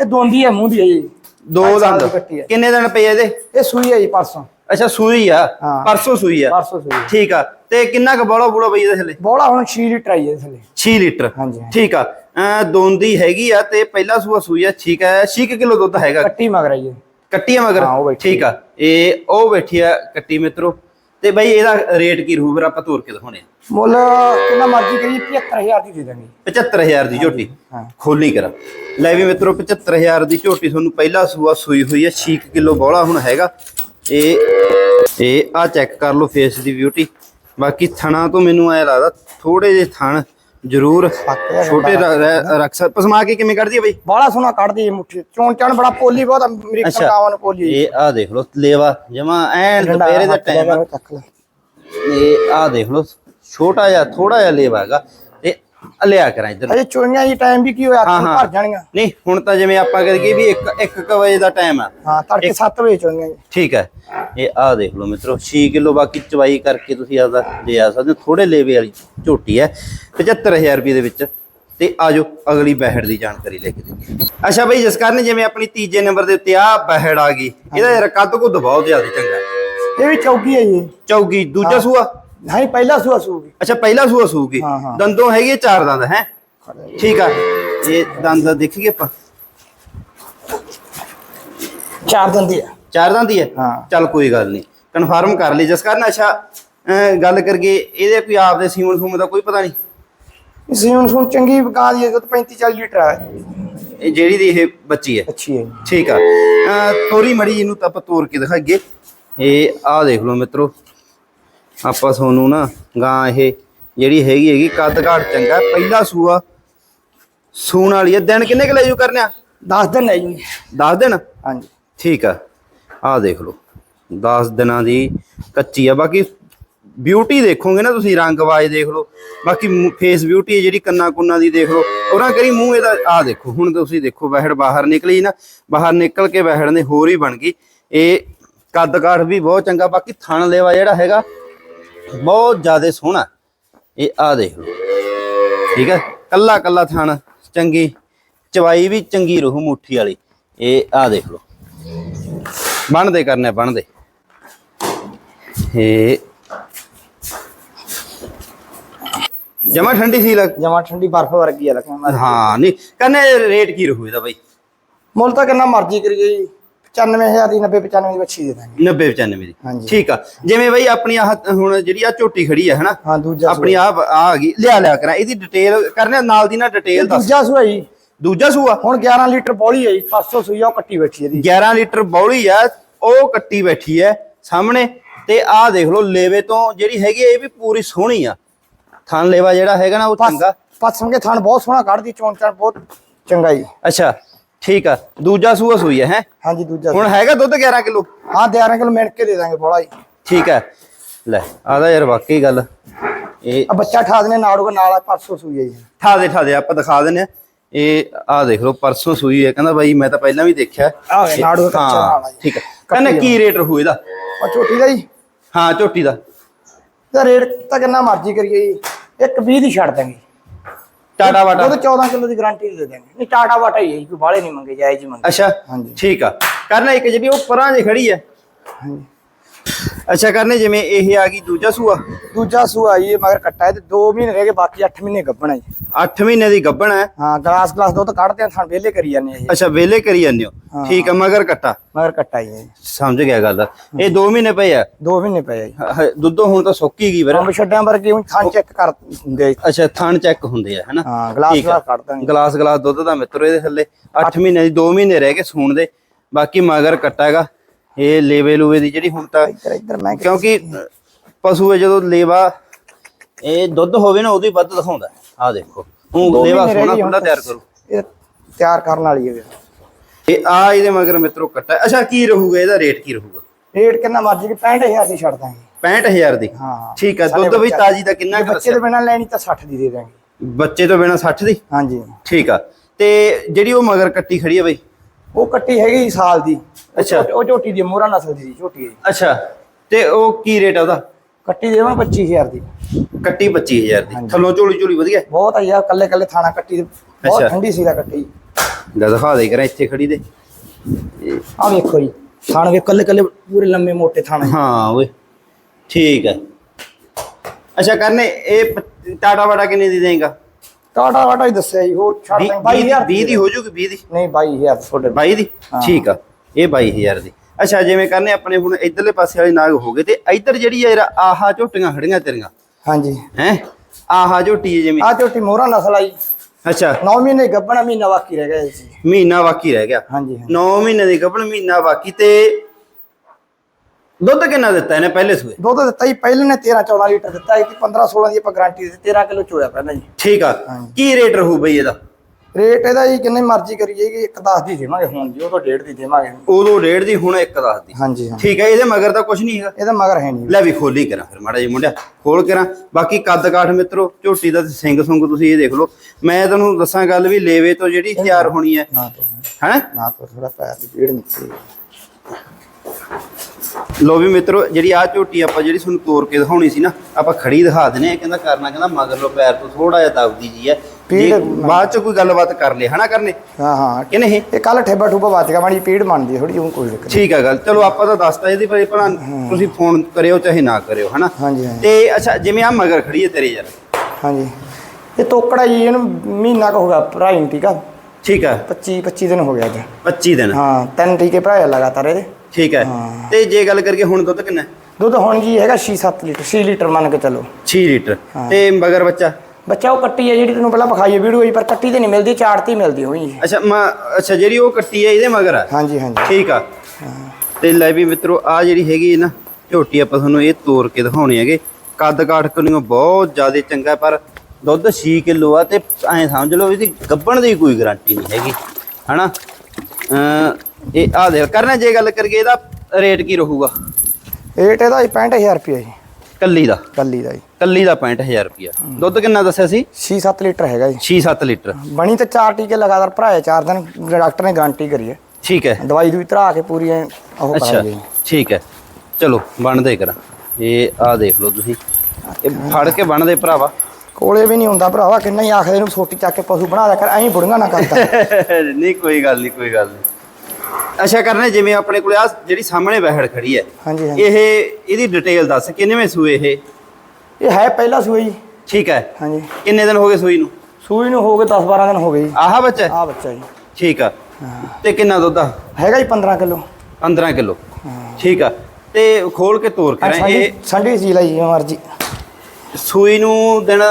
S2: ਇਹ ਦੋਂਦੀ ਹੈ ਮੂੰਹ ਦੀ ਹੈ ਜੀ।
S1: ਦੋ ਦੰਦ। ਕਿੰਨੇ ਦਿਨ ਪਏ ਇਹਦੇ?
S2: ਇਹ ਸੂਈ ਹੈ ਜੀ ਪਰਸੋਂ।
S1: ਅੱਛਾ ਸੂਈ ਆ। ਪਰਸੋਂ ਸੂਈ ਆ।
S2: ਪਰਸੋਂ ਸੂਈ।
S1: ਠੀਕ ਆ। ਤੇ ਕਿੰਨਾ ਕੁ ਬੋਲਾ ਬੂੜਾ ਬਈ ਇਹਦੇ ਥੱਲੇ?
S2: ਬੋਲਾ ਹੁਣ 6 ਲੀਟਰ ਆਈ ਥੱਲੇ।
S1: 6 ਲੀਟਰ।
S2: ਹਾਂਜੀ।
S1: ਠੀਕ ਆ। ਦੋਂਦੀ ਹੈਗੀ ਆ ਤੇ ਪਹਿਲਾ ਸੂਆ ਸੂਈ ਆ ਠੀਕ ਹੈ 6 ਕਿਲੋ ਦੁੱਧ ਹੈਗਾ?
S2: ਕੱਟੀ ਮਗਰ ਆਈ
S1: ਕੱਟੀ ਆ ਮਗਰ? ਠੀਕ ਆ। ਇਹ ਉਹ ਬੈਠੀ ਆ ਕੱਟੀ ਮਿੱਤਰੋ। ਤੇ ਬਈ ਇਹਦਾ ਰੇਟ ਕੀ ਰਹੂ? ਫਿਰ ਆਪਾਂ ਤੋਰ ਕੇ ਦਿਖਾਉਣੇ ਆ।
S2: ਮੁੱਲ ਕਿੰਨਾ ਮਰਜ਼ੀ ਕਰੀਏ 75000 ਦੀ ਦੇ ਦਾਂਗੇ।
S1: 75000 ਦੀ ਝੋਟੀ।
S2: ਹਾਂ।
S1: ਖੋਲੀ ਕਰਾ। ਲੈ ਵੀ ਮਿੱਤਰੋ 75000 ਦੀ ਝੋਟੀ ਤੁਹਾਨੂੰ ਪਹਿਲਾ ਸੂਆ ਸੂਈ ਹੋਈ ਹੈ 6 ਕਿਲੋ ਬੋਲਾ ਹੁਣ ਹੈਗਾ। ਇਹ ਇਹ ਆ ਚੈੱਕ ਕਰ ਲਓ ਫੇਸ ਦੀ ਬਿਊਟੀ ਬਾਕੀ ਥਣਾ ਤੋਂ ਮੈਨੂੰ ਐ ਲੱਗਦਾ ਥੋੜੇ ਜਿਹੇ ਥਣ ਜ਼ਰੂਰ। ਛੋਟੇ ਰ- ਰ- ਰੱਖ ਸਕ ਪਸਮਾ ਕੇ ਕਿਵੇਂ ਕੱਢਦੀ ਹੈ ਬਈ?
S2: ਬੋਲਾ ਸੋਨਾ ਕੱਢਦੀ ਹੈ ਮੁੱਠੀ। ਚੋਣ ਚਾਣ ਬੜਾ ਪੋਲੀ ਬਹੁਤ ਮੇਰੀ ਕਾਵਾਂ ਨੂੰ ਪੋਲੀ
S1: ਇਹ ਆ ਦੇਖ ਲਓ ਲੇਵਾ ਜਮਾ ਐਨ ਦੁਪਹਿਰੇ ਦਾ ਟਾਈਮ
S2: ਲੈ
S1: ਇਹ ਆ ਦੇਖ ਲਓ ਛੋਟਾ ਜਿਹਾ ਥੋੜਾ ਜਿਹਾ ਲੇਵਾ ਹੈਗਾ। ਲਿਆ ਕਰਾਂ ਇੱਧਰ।
S2: ਅਜੇ ਚੋਈਆਂ ਦੀ ਟਾਈਮ ਵੀ ਕੀ ਹੋਇਆ? ਅੱਖ। ਭਰ ਜਾਣੀਆਂ।
S1: ਨਹੀਂ ਹੁਣ ਤਾਂ ਜਿਵੇਂ ਆਪਾਂ ਕਰੀਏ ਵੀ 1 1 ਵਜੇ ਦਾ ਟਾਈਮ ਆ।
S2: ਹਾਂ ਤੜਕੇ 7 ਵਜੇ ਚੋਈਆਂ ਜੀ
S1: ਠੀਕ ਹੈ। ਇਹ ਆ ਦੇਖ ਲਓ ਮਿੱਤਰੋ 6 ਕਿਲੋ ਬਾਕੀ ਚਵਾਈ ਕਰਕੇ ਤੁਸੀਂ ਆਪਦਾ ਦੇ ਆ ਸਕਦੇ ਥੋੜੇ ਲੇਵੇ ਵਾਲੀ ਝੋਟੀ ਹੈ 75000 ਰੁਪਏ ਦੇ ਵਿੱਚ। ਤੇ ਆਜੋ ਅਗਲੀ ਬਹਿੜ ਦੀ ਜਾਣਕਾਰੀ ਲੈ ਕੇ ਦਿੰਦੇ ਅੱਛਾ ਬਈ ਜਿਸ ਕਾਰਨ ਜਿਵੇਂ ਆਪਣੀ ਤੀਜੇ ਨੰਬਰ ਦੇ ਉੱਤੇ ਆ ਬਹਿੜ ਆ ਗਈ ਇਹਦਾ ਕੱਦ ਕੋ ਬਹੁਤ ਜ਼ਿਆਦਾ ਚੰਗਾ।
S2: ਇਹ ਵੀ ਚੌਕੀ ਹੈ ਜੀ।
S1: ਚੌਗੀ ਦੂਜਾ ਸੂਆ?
S2: ਨਹੀਂ ਪਹਿਲਾ ਸੂਆ ਸੂਗੀ।
S1: ਅੱਛਾ ਪਹਿਲਾ ਸੂਆ ਸੂਗੀ।
S2: ਹਾਂ, ਹਾਂ।
S1: ਦੰਦੋਂ ਹੈਗੇ ਚਾਰ ਦੰਦ ਹੈ? ਠੀਕ ਆ। ਇਹ ਦੰਦ ਦੇਖੀਏ ਆਪਾਂ।
S2: ਚਾਰ ਦੰਦੀ ਆ।
S1: ਚਾਰ ਦੰਦ ਹੀ ਹੈ
S2: ਹਾਂ।
S1: ਚੱਲ ਕੋਈ ਗੱਲ ਨਹੀਂ। ਕਨਫਰਮ ਕਰ ਲਈ। ਜਿਸ ਕਾਰਨ ਅੱਛਾ ਗੱਲ ਕਰੀਏ ਇਹਦੇ ਕੋਈ ਆਪਦੇ ਸੀਮਨ ਸੂਮਨ ਦਾ ਕੋਈ ਪਤਾ ਨਹੀਂ?
S2: ਇਸੇ ਹੁਣ ਸੁਣ ਚੰਗੀ ਵਿਕਾ ਦੀ ਦੁੱਧ 35 40 ਲੀਟਰ ਆ।
S1: ਇਹ ਜਿਹੜੀ ਦੀ ਇਹ ਬੱਚੀ ਹੈ
S2: ਅੱਛੀ ਹੈ
S1: ਠੀਕ ਆ। ਅਹ ਤੋਰੀ ਮੜੀ ਇਹਨੂੰ ਤਾਂ ਆਪਾਂ ਤੋੜ ਕੇ ਦਿਖਾਈਏ। ਇਹ ਆਹ ਦੇਖ ਲਓ ਮਿੱਤਰੋ। ਆਪਾਂ ਤੁਹਾਨੂੰ ਨਾ ਗਾਂ ਇਹ ਜਿਹੜੀ ਹੈਗੀ ਹੈਗੀ ਕੱਦ ਘਾਟ ਚੰਗਾ। ਪਹਿਲਾ ਸੂਆ ਸੂਣ ਵਾਲੀ ਹੈ ਦਿਨ ਕਿੰਨੇ ਕੁ ਲੈ ਜੂ ਕਰਨਿਆ?
S2: 10 ਦਿਨ ਲੈ ਜੀ।
S1: 10 ਦਿਨ?
S2: ਹਾਂਜੀ।
S1: ਠੀਕ ਆ। ਆਹ ਦੇਖ ਲਓ। 10 ਦਿਨਾਂ ਦੀ ਕੱਚੀ ਆ। ਬਾਕੀ ਬਿਊਟੀ ਦੇਖੋਗੇ ਨਾ ਤੁਸੀਂ ਰੰਗ ਵਾਜ ਦੇਖ ਲਓ। ਬਾਕੀ ਫੇਸ ਬਿਊਟੀ ਹੈ ਜਿਹੜੀ ਕੰਨਾ ਕੁੰਨਾ ਦੀ ਦੇਖ ਲਓ। ਉਹਨਾਂ ਕਰੀ ਮੂੰਹ ਇਹਦਾ ਆਹ ਦੇਖੋ। ਹੁਣ ਤੁਸੀਂ ਦੇਖੋ ਵਹਿੜ ਬਾਹਰ ਨਿਕਲੀ ਨਾ ਬਾਹਰ ਨਿਕਲ ਕੇ ਵਹਿੜ ਨੇ ਹੋਰ ਹੀ ਬਣ ਗਈ। ਇਹ ਕੱਦ ਕਾਠ ਵੀ ਬਹੁਤ ਚੰਗਾ। ਬਾਕੀ ਥਣ ਲੇਵਾ ਜਿਹੜਾ ਹੈਗਾ ਬਹੁਤ ਜ਼ਿਆਦਾ ਸੋਹਣਾ ਇਹ ਆਹ ਦੇਖ ਲਓ। ਠੀਕ ਹੈ? ਕੱਲਾ ਕੱਲਾ ਥਣ ਚੰਗੀ ਚਵਾਈ ਵੀ ਚੰਗੀ ਰਹੂ ਮੁੱਠੀ ਵਾਲੀ। ਇਹ ਆ ਦੇਖ ਲਓ। ਬਣਦੇ ਕਰਨੇ ਬਣਦੇ। ਇਹ ਜਮਾ ਠੰਡੀ ਸੀ ਲੱਗ
S2: ਜਮਾ ਠੰਡੀ ਬਰਫ਼ ਵਰਗੀ ਆ ਲੱਗਣਾ
S1: ਹਾਂ ਨਹੀਂ ਕਰਨੇ ਰੇਟ ਕੀ ਰਹੂ ਇਹਦਾ ਬਾਈ?
S2: ਮੁੱਲ ਤਾਂ ਕਿੰਨਾ ਮਰਜ਼ੀ ਕਰੀਏ ਜੀ। 95000 ਦੀ 90 95 ਦੀ ਬੱਚੀ ਦੇ ਦਾਂਗੇ।
S1: 90 95 ਦੀ।
S2: ਹਾਂਜੀ।
S1: ਠੀਕ ਆ। ਜਿਵੇਂ ਬਈ ਆਪਣੀ ਆਹ ਹੁਣ ਜਿਹੜੀ ਆ ਝੋਟੀ ਖੜੀ ਆ ਹਨਾ?
S2: ਹਾਂ ਦੂਜਾ
S1: ਆਪਣੀ ਆ ਆ ਗਈ। ਲਿਆ ਲਿਆ ਕਰਾਂ। ਇਹਦੀ ਡਿਟੇਲ ਕਰਨੇ ਨਾਲ ਦੀ ਨਾਲ
S2: ਸੂਆ।
S1: ਡਿਟੇਲ ਦੱਸ।
S2: ਦੂਜਾ ਸੂਆ ਜੀ।
S1: ਦੂਜਾ ਸੂਆ?
S2: ਹੁਣ 11 ਲੀਟਰ ਬੋਲੀ ਹੈ ਜੀ। 500 ਸੂਈ ਆ ਉਹ ਕੱਟੀ ਬੈਠੀ ਹੈ ਜੀ
S1: 11 ਲੀਟਰ ਬੌਲੀ ਆ ਉਹ ਕੱਟੀ ਬੈਠੀ ਐ ਸਾਹਮਣੇ। ਤੇ ਆਹ ਦੇਖ ਲਓ ਲੇਵੇ ਤੋਂ ਜਿਹੜੀ ਹੈਗੀ ਆ, ਇਹ ਵੀ ਪੂਰੀ ਸੋਹਣੀ ਆ। ਥਣ ਲੇਵਾ ਜਿਹੜਾ ਹੈਗਾ ਨਾ ਉਹ ਚੰਗਾ।
S2: ਪਸਮ ਕੇ ਥਣ ਬਹੁਤ ਸੋਹਣਾ ਕੱਢਦੀ ਚੋਣ ਚਾਣ ਬਹੁਤ ਚੰਗਾ ਜੀ।
S1: ਅੱਛਾ। ਠੀਕ ਆ ਦੂਜਾ ਸੂਆ ਸੂਈ ਹੈ ਹੈ?
S2: ਹਾਂਜੀ ਦੂਜਾ
S1: ਹੁਣ ਹੈਗਾ ਦੁੱਧ 11 ਕਿਲੋ?
S2: ਹਾਂ 11 ਕਿਲੋ ਮਿਣ ਕੇ ਦੇ ਦਾਂਗੇ ਬੋਲਾ ਜੀ।
S1: ਠੀਕ ਹੈ ਲੈ ਆਦਾ ਯਾਰ ਵਾਕਈ ਗੱਲ। ਇਹ
S2: ਆ ਬੱਚਾ ਠਾ ਦਨੇ ਨਾੜੂਗਾ ਨਾਲ ਆ 500 ਸੂਈ ਹੈ ਜੀ।
S1: ਠਾ ਦੇ ਠਾ ਦੇ ਆਪਾਂ ਦਿਖਾ ਦਿੰਨੇ ਆ। ਇਹ ਆ ਦੇਖ ਲਓ ਪਰਸੋਂ ਸੂਈ ਹੈ ਕਹਿੰਦਾ ਬਾਈ ਮੈਂ ਤਾਂ ਪਹਿਲਾਂ ਵੀ ਦੇਖਿਆ।
S2: ਵੇ, ਨਾੜੂ ਕੱਚਾ ਨਾਲ ਆ।
S1: ਠੀਕ ਹੈ ਕਹਿੰਦਾ ਕੀ ਰੇਟ ਰਹੂ ਇਹਦਾ?
S2: ਆ ਝੋਟੀ ਦਾ ਜੀ।
S1: ਹਾਂ ਝੋਟੀ ਦਾ।
S2: ਤੇ ਰੇਟ ਤਾਂ ਕਿੰਨਾ ਮਰਜ਼ੀ ਕਰੀਏ ਜੀ। ਇੱਕ 20 ਦੀ ਛੱਡ ਦਾਂਗੇ
S1: ਟਾਟਾ ਵਾਟਾ।
S2: ਉਹਦੇ 14 ਕਿਲੋ ਦੀ ਗਾਰੰਟੀ ਦੇ ਦਾਂਗੇ ਨਹੀਂ ਟਾਟਾ ਵਾਟਾ ਹੀ ਹੈ ਜੀ, ਕੋਈ ਬਾਹਲੇ ਨਹੀਂ ਮੰਗੇ ਜਾਇਜ਼ ਹੀ ਮੰਗੇ।
S1: ਅੱਛਾ
S2: ਹਾਂਜੀ।
S1: ਠੀਕ ਆ। ਕਰਨਾ ਇੱਕ ਜਿਹੜੀ ਉਹ ਪਰਾਂ ਜੇ ਖੜੀ ਹੈ।
S2: ਹਾਂਜੀ।
S1: ਅੱਛਾ ਕਰਨੇ ਜਿਵੇਂ ਇਹ ਆ ਗਈ ਦੂਜਾ ਸੂਆ?
S2: ਦੂਜਾ ਸੂਆ ਜੀ ਮਗਰ ਕੱਟਾ ਹੈ ਤੇ 2 ਮਹੀਨੇ ਰਹਿ ਗਏ ਬਾਕੀ 8 ਮਹੀਨੇ ਗੱਭਣਾ ਜੀ।
S1: 8 ਮਹੀਨੇ ਦੀ ਗੱਭਣ ਹੈ?
S2: ਹਾਂ ਗਲਾਸ ਗਲਾਸ ਦੁੱਧ ਕੱਢਦੇ ਆ ਥਾਂ ਵਿਹਲੇ ਕਰੀ ਜਾਂਦੇ ਆ ਜੀ।
S1: ਅੱਛਾ ਵੇਲੇ ਕਰੀ ਜਾਂਦੇ ਹੋ। ਠੀਕ ਆ ਮਗਰ ਕੱਟਾ?
S2: ਮਗਰ ਕੱਟਾ ਹੀ ਹੈ ਜੀ।
S1: ਸਮਝ ਗਿਆ ਗੱਲ ਇਹ 2 ਮਹੀਨੇ ਪਏ ਆ?
S2: 2 ਮਹੀਨੇ ਪਏ ਆ
S1: ਦੁੱਧੋਂ ਹੁਣ ਤਾਂ ਸੁੱਕੀ ਗਈ ਵੀਰ।
S2: ਅੰਬ ਛੱਡਾਂ ਵਰਗੇ ਹੁਣ ਥਾਂ ਚੈੱਕ ਕਰ ਜੀ।
S1: ਅੱਛਾ ਥਣ ਚੈੱਕ ਹੁੰਦੇ ਆ ਹੈਨਾ?
S2: ਹਾਂ ਗਲਾਸ। ਗਲਾਸ
S1: ਗਲਾਸ ਗਲਾਸ ਦੁੱਧ ਦਾ ਮਿੱਤਰੋ ਇਹਦੇ ਥੱਲੇ। 8 ਮਹੀਨੇ ਦੀ 2 ਮਹੀਨੇ ਰਹਿ ਗਏ ਸੂਣ ਦੇ। ਬਾਕੀ ਮਗਰ ਕੱਟਾ ਹੈਗਾ। ਇਹ ਲੇਵੇ ਲੂਵੇ ਦੀ ਜਿਹੜੀ ਹੁਣ ਤਾਂ
S2: ਇੱਧਰ ਇੱਧਰ ਮੈਂ
S1: ਕਿਉਂਕਿ ਪਸ਼ੂ ਹੈ ਜਦੋਂ ਲੇਵਾ ਇਹ ਦੁੱਧ ਹੋਵੇ ਨਾ ਉਦੋਂ ਹੀ ਵੱਧ ਦਿਖਾਉਂਦਾ ਆ ਦੇਖੋ ਉਹ ਲੇਵਾ ਸੋਹਣਾ ਖੁੱਲਾ
S2: ਤਾਂ।
S1: ਤਿਆਰ ਕਰੂ।
S2: ਇਹ ਤਿਆਰ ਕਰਨ ਵਾਲੀ ਹੈ
S1: ਇਹ। ਆ ਇਹਦੇ ਮਗਰ ਮਿੱਤਰੋ ਕੱਟਾ ਅੱਛਾ ਕੀ ਰਹੂਗਾ? ਇਹਦਾ ਰੇਟ ਕੀ ਰਹੂਗਾ?
S2: ਰੇਟ ਕਿੰਨਾ ਮਰਜ਼ੀ ਦੀ 65000 ਦੀ ਛੱਡ ਦਾਂਗੇ।
S1: 65000 ਦੀ?
S2: ਹਾਂ।
S1: ਠੀਕ ਆ ਦੁੱਧ ਵੀ ਤਾਜੀ ਦਾ ਕਿੰਨਾ ਕੁ
S2: ਬੱਚੇ ਦੇ ਬਿਨਾਂ ਲੈਣੀ ਤਾਂ 60 ਦੀ ਦੇ ਦਾਂਗੇ।
S1: ਬੱਚੇ ਤੋਂ ਬਿਨਾ 60 ਦੀ?
S2: ਹਾਂਜੀ।
S1: ਠੀਕ ਆ। ਤੇ ਜਿਹੜੀ ਉਹ ਮਗਰ ਕੱਟੀ ਖੜੀ ਆ ਬਈ
S2: ਉਹ ਕੱਟੀ ਹੈਗੀ ਸਾਲ ਦੀ।
S1: ਅੱਛਾ।
S2: ਉਹ ਝੋਟੀ ਦੀ ਮੋਹਰਾ ਨਸਲ ਦੀ ਝੋਟੀ ਹੈ।
S1: ਅੱਛਾ। ਤੇ ਉਹ ਕੀ ਰੇਟ ਆ ਉਹਦਾ?
S2: ਕੱਟੀ ਦੇਵਾਂ 25000 ਦੀ।
S1: ਕੱਟੀ 25000 ਦੀ। ਥੱਲੋਂ ਝੋਲੀ ਝੋਲੀ ਵਧੀਆ?
S2: ਬਹੁਤ ਆ ਯਾਰ ਕੱਲੇ ਕੱਲੇ ਥਾਣਾ ਕੱਟੀ ਦੇ। ਬਹੁਤ। ਠੰਡੀ ਸੀ ਦਾ ਕੱਟੀ।
S1: ਲੈ ਦਿਖਾ ਦੇ ਕਰਾਂ ਇੱਥੇ ਖੜੀ ਦੇ।
S2: ਆ ਵੇਖੋ ਜੀ ਥਾਣ ਵੇ ਕੱਲੇ ਕੱਲੇ ਪੂਰੇ ਲੰਮੇ ਮੋਟੇ ਥਾਣਾ।
S1: ਹਾਂ ਓਏ ਠੀਕ ਹੈ ਅੱਛਾ ਕਰਨੇ ਇਹ ਟਾਟਾ ਵਾਟਾ ਕਿੰਨੇ ਦੀ ਦੇਂਗਾ?
S2: ਟਾਟਾ ਵਾਟਾ ਹੀ ਦੱਸਿਆ ਜੀ ਹੋਰ ਛੱਡ ਦਾਂਗੇ 22000
S1: 20 ਦੀ ਹੋ ਜੂਗੀ 20 ਦੀ?
S2: ਨਹੀਂ 22000 ਤੁਹਾਡੇ
S1: 22 ਦੀ। ਠੀਕ ਆ ਇਹ 22000 ਦੀ। ਅੱਛਾ ਜਿਵੇਂ ਕਰਨੇ ਆਪਣੇ ਹੁਣ ਇਧਰਲੇ ਪਾਸੇ ਵਾਲੇ ਨਾਗ ਹੋ ਗਏ ਤੇ ਇਧਰ ਜਿਹੜੀ ਯਾਰ ਆਹਾ ਝੋਟੀਆਂ ਖੜੀਆਂ ਤੇਰੀਆਂ।
S2: ਹਾਂਜੀ।
S1: ਹੈ? ਆਹਾ ਝੋਟੀ ਜਿਵੇਂ।
S2: ਆ ਝੋਟੀ ਮੋਹਰਾ ਨਸਲ ਆਈ
S1: ਅੱਛਾ।
S2: 9 ਮਹੀਨੇ ਗੱਭਣਾ ਮਹੀਨਾ ਬਾਕੀ ਰਹਿ ਗਿਆ ਜੀ।
S1: ਮਹੀਨਾ ਬਾਕੀ ਰਹਿ ਗਿਆ।
S2: ਹਾਂਜੀ ਹਾਂਜੀ।
S1: 9 ਮਹੀਨੇ ਦੀ ਗੱਭਣ ਮਹੀਨਾ ਬਾਕੀ ਤੇ ਦੁੱਧ ਕਿੰਨਾ ਦਿੱਤਾ ਇਹਨੇ ਪਹਿਲੇ ਸੂਏ?
S2: ਦੁੱਧ ਦਿੱਤਾ ਜੀ ਪਹਿਲੇ ਨੇ 13 14 ਲੀਟਰ ਦਿੱਤਾ ਇਹ 15 16 ਦੀ ਆਪਾਂ ਗਾਰੰਟੀ ਦਿੱਤੀ 13 ਕਿਲੋ ਚੋਇਆ ਪਹਿਲਾਂ ਜੀ।
S1: ਠੀਕ ਆ। ਕੀ ਰੇਟ ਰਹੂ ਬਈ ਇਹਦਾ?
S2: ਰੇਟ ਇਹਦਾ ਜੀ ਕਿੰਨੇ ਮਰਜ਼ੀ ਕਰੀਏ ਕਿ ਇੱਕ 10 ਦੀ ਦੇਵਾਂਗੇ ਹੁਣ ਜੀ ਉਹ ਤੋਂ ਡੇਢ ਦੀ ਦੇਵਾਂਗੇ।
S1: ਉਦੋਂ ਡੇਢ ਦੀ ਹੁਣ ਇੱਕ ਦੀ।
S2: ਹਾਂਜੀ ਹਾਂ
S1: ਠੀਕ ਹੈ ਇਹਦੇ ਮਗਰ ਤਾਂ ਕੁਝ ਨਹੀਂ ਹੈਗਾ।
S2: ਇਹਦਾ ਮਗਰ ਹੈ ਨਹੀਂ।
S1: ਲੈ ਵੀ ਖੋਲੀ ਕਰਾਂ ਫਿਰ ਮਾੜਾ ਜੀ ਮੁੰਡਿਆ ਖੋਲ ਕਰਾਂ। ਬਾਕੀ ਕੱਦ ਕਾਠ ਮਿੱਤਰੋ ਝੋਟੀ ਦਾ ਸਿੰਘ ਸੁੰਗ ਤੁਸੀਂ ਇਹ ਦੇਖ ਲਓ। ਮੈਂ ਤੁਹਾਨੂੰ ਦੱਸਾਂ ਗੱਲ ਵੀ ਲੇਵੇ ਤੋਂ ਜਿਹੜੀ ਤਿਆਰ ਹੋਣੀ ਹੈ।
S2: ਨਾ ਤੋਂ
S1: ਹੈ?
S2: ਨਾ ਤੋਂ ਥੋੜਾ ਪੈਰ ਦੀ ਭੀੜ ਨਿਕਲੀ।
S1: ਲੋ ਵੀ ਮਿੱਤਰੋ ਜਿਹੜੀ ਆ ਝੋਟੀ ਆਪਾਂ ਜਿਹੜੀ ਤੁਹਾਨੂੰ ਤੋੜ ਕੇ ਦਿਖਾਉਣੀ ਸੀ ਨਾ ਆਪਾਂ ਖੜੀ ਦਿਖਾ ਦਿੰਨੇ ਆ ਕਹਿੰਦਾ ਕਰਨਾ ਕਹਿੰਦਾ ਮਗਰ ਲੋ ਪੈਰ ਤੋਂ ਥੋੜਾ ਜਿਹਾ ਦਬਦੀ ਜੀ ਹੈ। ਜੇ
S2: ਪੀੜ-
S1: ਬਾਅਦ ਚ ਕੋਈ ਗੱਲਬਾਤ ਕਰ ਲੈ ਹਨਾ ਕਰਨੇ?
S2: ਹਾਂ ਹਾਂ।
S1: ਕਿ ਨਹੀਂ?
S2: ਇਹ ਕੱਲ ਠੇਬਾ ਠੂਬਾ ਵੱਜ ਗਿਆ ਮਾੜੀ ਪੀੜ ਬਣਦੀ ਥੋੜੀ ਜਿਹੀ ਕੋਈ ਦਿੱਕਤ
S1: ਠੀਕ ਹੈ ਗੱਲ। ਚਲੋ ਆਪਾਂ ਤਾਂ ਦੱਸਤਾ ਇਹਦੀ ਪਰ ਭਲਾ ਤੁਸੀਂ ਫੋਨ ਕਰਿਓ ਚਾਹੇ ਨਾ ਕਰਿਓ ਹਨਾ?
S2: ਹਾਂਜੀ
S1: ਤੇ ਅੱਛਾ ਜਿਵੇਂ ਆ ਮਗਰ ਖੜੀ ਹੈ ਤੇਰੇ ਯਾਰ
S2: ਹਾਂਜੀ। ਇਹ ਤੋਕੜਾ ਜੀ ਇਹਨੂੰ ਮਹੀਨਾ ਕੁ ਹੋ ਗਿਆ ਭਰਾਈ ਨੂੰ ਠੀਕ ਆ?
S1: ਠੀਕ ਹੈ
S2: 25 25 ਦਿਨ ਹੋ ਗਿਆ ਅੱਜ।
S1: 25 ਦਿਨ।
S2: ਹਾਂ ਤਿੰਨ ਟੀਕੇ ਭਰਾਇਆ ਲਗਾਤਾਰ ਇਹਦੇ।
S1: ਠੀਕ ਹੈ।
S2: ਹਾਂ।
S1: ਤੇ ਜੇ ਗੱਲ ਕਰਕੇ ਹੁਣ ਦੁੱਧ ਕਿੰਨਾ
S2: ਦੁੱਧ ਹੁਣ ਜੀ ਹੈਗਾ 6-7 ਲੀਟਰ 6 ਲੀਟਰ ਮੰਨ ਕੇ ਚੱਲੋ।
S1: 6 ਲੀਟਰ।
S2: ਹਾਂ।
S1: ਤੇ ਮਗਰ ਬੱਚਾ?
S2: ਬੱਚਾ ਉਹ ਕੱਟੀ ਹੈ ਜਿਹੜੀ ਤੈਨੂੰ ਪਹਿਲਾਂ ਵਿਖਾਈ ਵੀਡੀਓ ਜੀ ਪਰ ਕੱਟੀ ਤੇ ਨਹੀਂ ਮਿਲਦੀ ਚਾਰ ਤੇ ਹੀ ਮਿਲਦੀ ਹੋਈ ਜੀ।
S1: ਅੱਛਾ ਮੈਂ ਅੱਛਾ ਜਿਹੜੀ ਉਹ ਕੱਟੀ ਹੈ ਇਹਦੇ ਮਗਰ ਆ?
S2: ਹਾਂਜੀ ਹਾਂਜੀ।
S1: ਠੀਕ ਆ। ਤੇ ਲੈ ਵੀ ਮਿੱਤਰੋ ਆ ਜਿਹੜੀ ਹੈਗੀ ਹੈ ਨਾ ਝੋਟੀ ਆਪਾਂ ਤੁਹਾਨੂੰ ਇਹ ਤੋੜ ਕੇ ਦਿਖਾਉਣੇ ਹੈਗੇ। ਕੱਦ ਕਾਠ ਕਨੀਓ ਬਹੁਤ ਜ਼ਿਆਦਾ ਚੰਗਾ ਪਰ ਦੁੱਧ 6 ਕਿਲੋ ਆ ਤੇ ਐਂ ਸਮਝ ਲਓ ਇਹਦੀ ਗੱਬਣ ਦੀ ਕੋਈ ਗਾਰੰਟੀ ਨਹੀਂ ਹੈਗੀ। ਹਨਾ? ਅਮ ਇਹ ਆ ਦੇ ਕਰਨਾ ਜੇ ਗੱਲ ਕਰੀਏ ਇਹਦਾ ਰੇਟ ਕੀ ਰਹੂਗਾ?
S2: ਰੇਟ ਇਹਦਾ ਜੀ 65000 ਰੁਪਏ ਜੀ।
S1: ਕੱਲੀ ਦਾ?
S2: ਕੱਲੀ ਦਾ ਜੀ।
S1: ਕੱਲੀ ਦਾ 65000 ਰੁਪਿਆ ਦੁੱਧ ਕਿੰਨਾ ਦੱਸਿਆ ਸੀ?
S2: 6-7 ਲੀਟਰ ਹੈਗਾ ਜੀ।
S1: 6-7 ਲੀਟਰ।
S2: ਬਣੀ ਤੇ ਚਾਰ ਟੀਕੇ ਲਗਾਤਾਰ ਭਰਾਏ ਚਾਰ ਦਿਨ ਡਾਕਟਰ ਨੇ ਗਾਰੰਟੀ ਕਰੀ ਹੈ।
S1: ਠੀਕ ਹੈ।
S2: ਦਵਾਈ ਦੂਈ ਧਰਾ ਕੇ ਪੂਰੀ ਐਂ ਉਹ ਕਰਾਂਗੇ
S1: ਠੀਕ ਹੈ। ਚਲੋ ਬਣਦੇ ਕਰਾਂ। ਇਹ ਆ ਦੇਖ ਲਓ ਤੁਸੀਂ। ਇਹ ਫੜ ਕੇ ਬਣਦੇ ਭਰਾਵਾ।
S2: ਕੋਲੇ ਵੀ ਨਹੀਂ ਹੁੰਦਾ ਭਰਾਵਾ ਕਿੰਨਾ ਹੀ ਆਖਦੇ ਨੂੰ ਛੋਟੀ ਚੱਕ ਕੇ ਪਸ਼ੂ ਬਣਾ ਦਿਆ ਕਰ ਐਂ ਬੁੜੀਆਂ ਨਾ ਕਰਦਾ। [laughs]
S1: ਨਹੀਂ ਕੋਈ ਗੱਲ ਨਹੀਂ ਕੋਈ ਗੱਲ ਨਹੀਂ। ਅੱਛਾ ਕਰਨੇ ਜਿਵੇਂ ਆਪਣੇ ਕੋਲ ਆ ਜਿਹੜੀ ਸਾਹਮਣੇ ਬਹਿੜ ਖੜੀ ਹੈ।
S2: ਹਾਂਜੀ ਹਾਂਜੀ।
S1: ਇਹ ਇਹਦੀ ਡਿਟੇਲ ਦੱਸ ਕਿੰਨੇਵੇਂ ਸੂਏ ਇਹ?
S2: ਇਹ ਹੈ ਪਹਿਲਾ ਸੂਈ ਜੀ।
S1: ਠੀਕ ਹੈ।
S2: ਹਾਂਜੀ।
S1: ਕਿੰਨੇ ਦਿਨ ਹੋ ਗਏ ਸੂਈ ਨੂੰ?
S2: ਸੂਈ ਨੂੰ ਹੋ ਗਏ 10 12 ਦਿਨ ਹੋ ਗਏ ਜੀ।
S1: ਆਹ ਬੱਚਾ ਹੈ?
S2: ਆਹ ਬੱਚਾ ਜੀ।
S1: ਠੀਕ ਆ। ਤੇ ਕਿੰਨਾ ਦੁੱਧ ਆ?
S2: ਹੈਗਾ ਜੀ 15 ਕਿਲੋ।
S1: 15 ਕਿਲੋ। ਠੀਕ ਆ। ਤੇ ਖੋਲ ਕੇ ਤੋਰ ਕੇ ਨਾ ਇਹ
S2: ਸੰਡੀ ਸੀ ਲਈ ਮਰਜ਼ੀ।
S1: ਸੂਈ ਨੂੰ ਦਿਨ